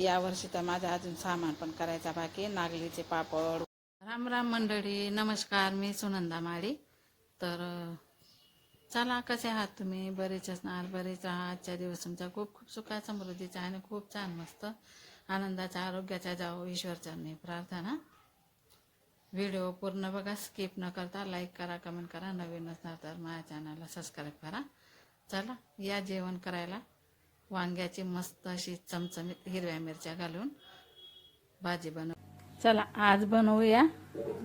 यावर्षी तर माझा अजून सामान पण करायचा बाकी नागलीचे पापड. राम राम मंडळी नमस्कार. मी सुनंदा माळी. तर चला कसे आहात तुम्ही? बरेच असणार बरेच राहा. आजच्या दिवस तुमचा खूप खूप सुखा समृद्धीचा आणि खूप छान मस्त आनंदाच्या आरोग्याच्या जाओ ईश्वरचरणी प्रार्थना. व्हिडिओ पूर्ण बघा स्किप न करता लाईक करा कमेंट करा. नवीन असणार तर माझ्या चॅनलला सबस्क्राईब करा. चला या जेवण करायला. वांग्याची मस्त अशी चमचमीत हिरव्या मिरच्या घालून भाजी बनव चला आज बनवूया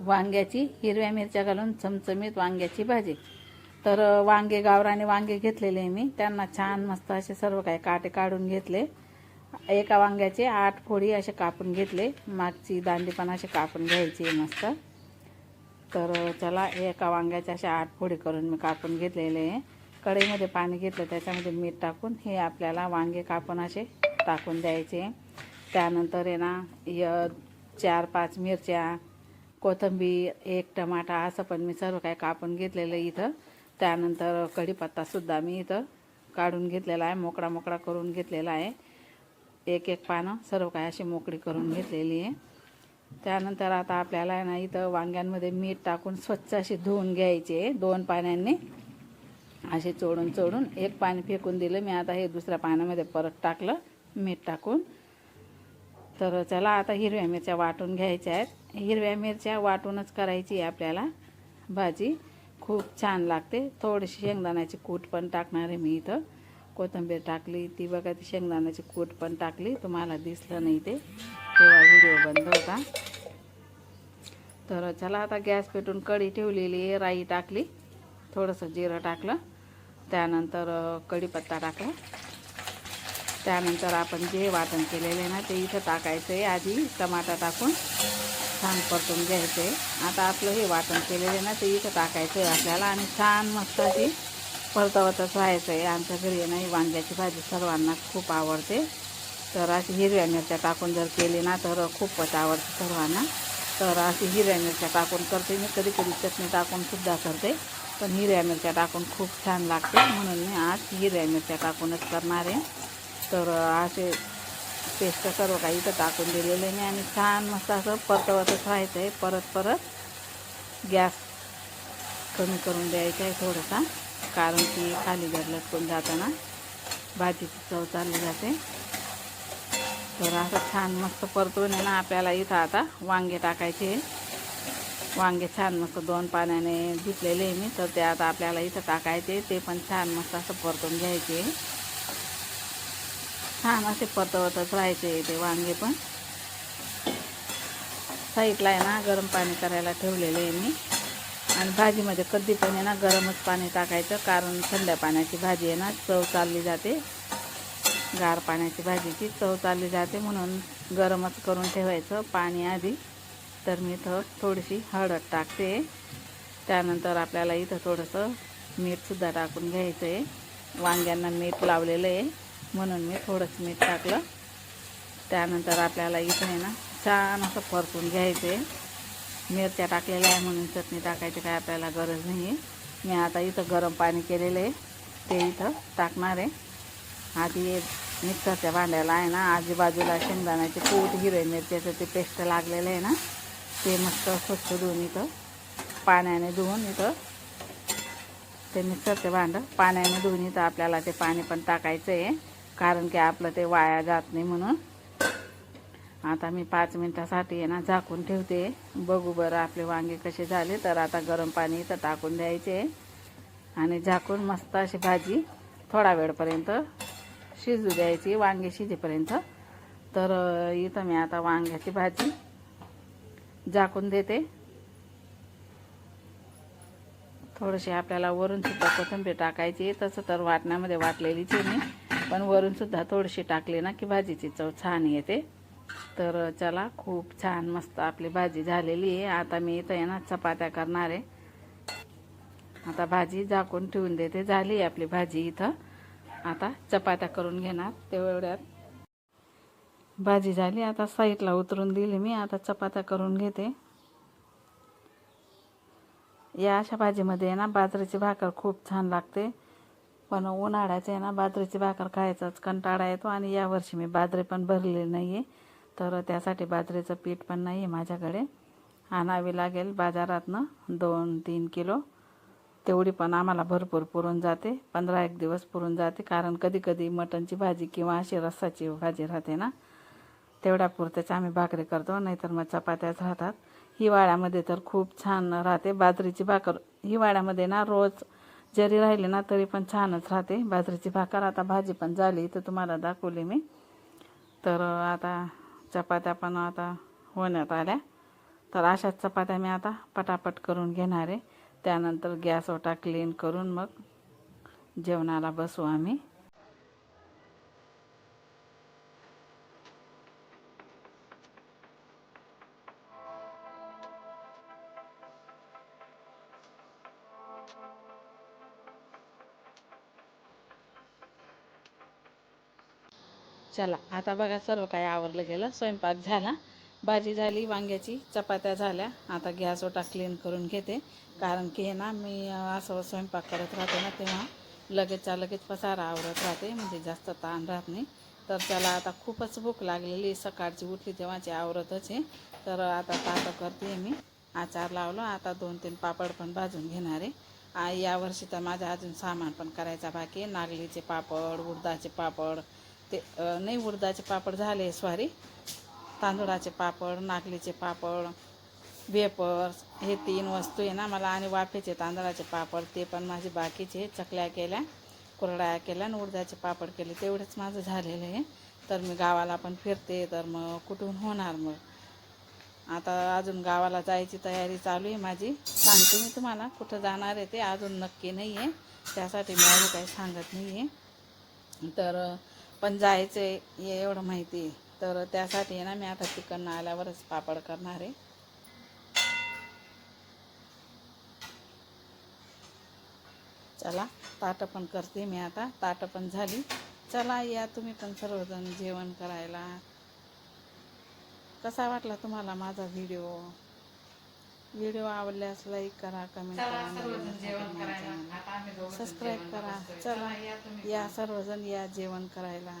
वांग्याची हिरव्या मिरच्या घालून चमचमीत वांग्याची भाजी. तर वांगे गावराने वांगे घेतलेले मी. त्यांना छान मस्त असे सर्व काही काटे काढून घेतले. एका वांग्याचे आठ फोडी असे कापून घेतले. मागची दांडी पण असे कापून घ्यायची आहे मस्त. तर चला एका वांग्याचे असे आठ फोडी करून मी कापून घेतलेले. आहे कढईमध्ये पाणी घेतलं त्याच्यामध्ये मीठ टाकून हे आपल्याला वांगे कापून असे टाकून द्यायचे. त्यानंतर आहे ना य चार पाच मिरच्या कोथिंबीर एक टमाटा असं पण मी सर्व काही कापून घेतलेलं इथं. त्यानंतर कढीपत्तासुद्धा मी इथं काढून घेतलेला आहे मोकळा मोकळा करून घेतलेला आहे. एक एक पानं सर्व काही अशी मोकळी करून घेतलेली आहे. त्यानंतर आता आपल्याला आहे ना इथं वांग्यांमध्ये मीठ टाकून स्वच्छ अशी धुवून घ्यायचे दोन पाण्यांनी. असे चोडून चोडून एक पाणी फेकून दिलं. मी आता हे दुसऱ्या पाण्यामध्ये परत टाकलं मीठ टाकून. तर चला आता हिरव्या मिरच्या वाटून घ्यायच्या आहेत. हिरव्या मिरच्या वाटूनच करायची आहे आपल्याला भाजी. खूप छान लागते. थोडीशी शेंगदाण्याची कूट पण टाकणार आहे मी इथं. कोथिंबीर टाकली ती बघा ती शेंगदाण्याची कूट पण टाकली. तुम्हाला दिसलं नाही ते. तेव्हा व्हिडिओ बंद होता. तर चला आता गॅस पेटून कढी ठेवलेली आहे राई टाकली. थोडंसं जिरं टाकलं. त्यानंतर कढीपत्ता टाकला त्यानंतर आपण जे वाटण केलेलं आहे ना ते इथं टाकायचं आहे. आधी टमाटा टाकून छान परतून घ्यायचं आहे. आता आपलं हे वाटण केलेलं आहे ना ते इथं टाकायचं आहे आपल्याला आणि छान मस्त अशी परतवतच व्हायचं आहे. आमच्या घरी आहे ना ही वांग्याची भाजी सर्वांना खूप आवडते. तर अशी हिरव्या मिरच्या टाकून जर केली ना तर खूपच आवडते सर्वांना. तर अशी हिरव्या मिरच्या टाकून करते मी. कधी कधी चटणी टाकूनसुद्धा करते. पण हिरव्या मिरच्या टाकून खूप छान लागते. म्हणून मी आज हिरव्या मिरच्या टाकूनच करणार आहे. तर असे पेस्ट सर्व काही इथं टाकून दिलेले मी आणि छान मस्त असं परतवतच राहायचं आहे परत परत गॅस कमी करून द्यायचा आहे थोडासा. कारण की खाली जर लटकून जाताना. भाजीची चव चालली जाते. तर असं छान मस्त परतून आहे ना आपल्याला इथं आता वांगे टाकायचे. वांगे छान मस्त दोन पाण्याने धुतलेले आहे मी. तर ते आता आपल्याला इथं टाकायचे. ते पण छान मस्त असं परतून घ्यायचे. छान असे परतवतच राहायचे ते वांगे पण. साईडला आहे ना गरम पाणी करायला ठेवलेलं आहे मी. आणि भाजीमध्ये कधी पण आहे ना गरमच पाणी टाकायचं. कारण थंड्या पाण्याची भाजी आहे ना चव चालली जाते. गार पाण्याची भाजीची चव चालली जाते म्हणून गरमच करून ठेवायचं पाणी आधी. तर मी इथं थोडीशी हळद टाकते. त्यानंतर आपल्याला इथं थोडंसं मीठसुद्धा टाकून घ्यायचं आहे वांग्यांना मीठ लावलेलं आहे. म्हणून मी थोडंसं मीठ टाकलं. त्यानंतर आपल्याला इथं आहे ना छान असं परतून घ्यायचं आहे मिरच्या टाकलेल्या आहे म्हणून चटणी टाकायची काय आपल्याला गरज नाही. आहे मी आता इथं गरम पाणी केलेलं आहे. ते इथं टाकणार आहे. आधी मिक्सरच्या भांड्याला आहे ना आजूबाजूला शेंगदाण्याचे पूट हिरवे मिरच्याचं ते पेस्ट लागलेलं आहे ना ते मस्त स्वच्छ धुवून इथं पाण्याने धुवून इथं. ते मिक्सरचं भांडं पाण्याने धुवून इथं आपल्याला ते पाणी पण टाकायचं आहे कारण की आपलं ते वाया जात नाही म्हणून. आता मी पाच मिनटासाठी आहे ना झाकून ठेवते. बघू बरं आपले वांगे कसे झाले तर आता गरम पाणी इथं टाकून द्यायचे. आणि झाकून मस्त अशी भाजी थोडा वेळपर्यंत शिजू द्यायची वांगे शिजेपर्यंत. तर इथं मी आता वांग्याची भाजी झाकून देते. थोडीशी आपल्याला वरूनसुद्धा कोथिंबीर टाकायची तसं तर वाटण्यामध्ये वाटलेलीच आहे मी. पण वरूनसुद्धा थोडीशी टाकली ना की भाजीची चव छान येते. तर चला खूप छान मस्त आपली भाजी झालेली आहे. आता मी इथं आहे ना चपात्या करणार आहे. आता भाजी झाकून ठेवून देते. झाली आहे आपली भाजी इथं. आता चपात्या करून घेणार. तेवढ्यात भाजी झाली. आता साईडला उतरून दिली मी. आता चपात्या करून घेते. या अशा भाजीमध्ये आहे ना बाजरीची भाकर खूप छान लागते. पण उन्हाळ्याचे आहे ना बाजरीची भाकर खायचाच कंटाळा येतो. आणि यावर्षी मी बाजरी पण भरलेली नाही आहे तर त्यासाठी बाजरीचं पीठ पण नाही आहे माझ्याकडे. आणावी लागेल बाजारातनं दोन तीन किलो. तेवढी पण आम्हाला भरपूर पुरून जाते. पंधरा एक दिवस पुरून जाते. कारण कधी कधी मटणची भाजी किंवा अशी रस्साची भाजी राहते ना तेवढ्यापुरतेच आम्ही भाकरी करतो नाहीतर मग चपात्याच राहतात. हिवाळ्यामध्ये तर खूप छान राहते बाजरीची भाकर. हिवाळ्यामध्ये ना रोज जरी राहिली ना तरी पण छानच राहते बाजरीची भाकर. आता भाजी पण झाली तर तुम्हाला दाखवली मी. तर आता चपात्या पण आता होण्यात आल्या. तर अशाच चपात्या मी आता पटापट करून घेणार आहे. त्यानंतर गॅस ओटा क्लीन करून मग जेवणाला बसू आम्ही. चला आता बघा सर्व काही आवरलं गेलं स्वयंपाक झाला. भाजी झाली वांग्याची चपात्या झाल्या. आता गॅस ओटा क्लीन करून घेते. कारण की हे ना मी असं स्वयंपाक करत राहते ना तेव्हा लगेचच्या लगेच पसारा आवरत राहते म्हणजे जास्त ताण राहत नाही. तर त्याला आता खूपच भूक लागलेली सकाळची उठली तेव्हाची आवरतच आहे. तर आता ताटं करते मी. आचार लावलं. आता दोन तीन पापड पण भाजून घेणार आहे. यावर्षी तर माझा अजून सामान पण करायचा बाकी नागलीचे पापड उडदाचे पापड ते नाही उडदाचे पापड झाले सॉरी तांदूळाचे पापड नागलीचे पापड वेपर्स हे तीन वस्तू आहे ना मला. आणि वाफेचे तांदळाचे पापड ते पण माझे बाकीचे चकल्या केल्या कुरड्या केल्या आणि उडदाचे पापड केले. तेवढंच माझं झालेलं आहे. तर मी गावाला पण फिरते तर मग कुठून होणार मग? आता अजून गावाला जायची तयारी चालू आहे माझी. सांगते मी तुम्हाला कुठं जाणार आहे ते. अजून नक्की नाही आहे त्यासाठी मी अजून काही सांगत नाही आहे तर पण जायचं आहे हे एवढं माहिती आहे. तर त्यासाठी आहे ना मी आता तिकडनं आल्यावरच पापड करणार आहे. चला ताटं पण करते मी आता. ताटं पण झाली. चला या तुम्ही पण सर्वजण जेवण करायला. कसा वाटला तुम्हाला माझा व्हिडिओ? व्हिडिओ आवडल्यास लाईक करा कमेंट करा सबस्क्राईब करा. चला या सर्वजण या जेवण करायला.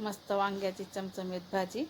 मस्त वांग्याची चमचमीत भाजी.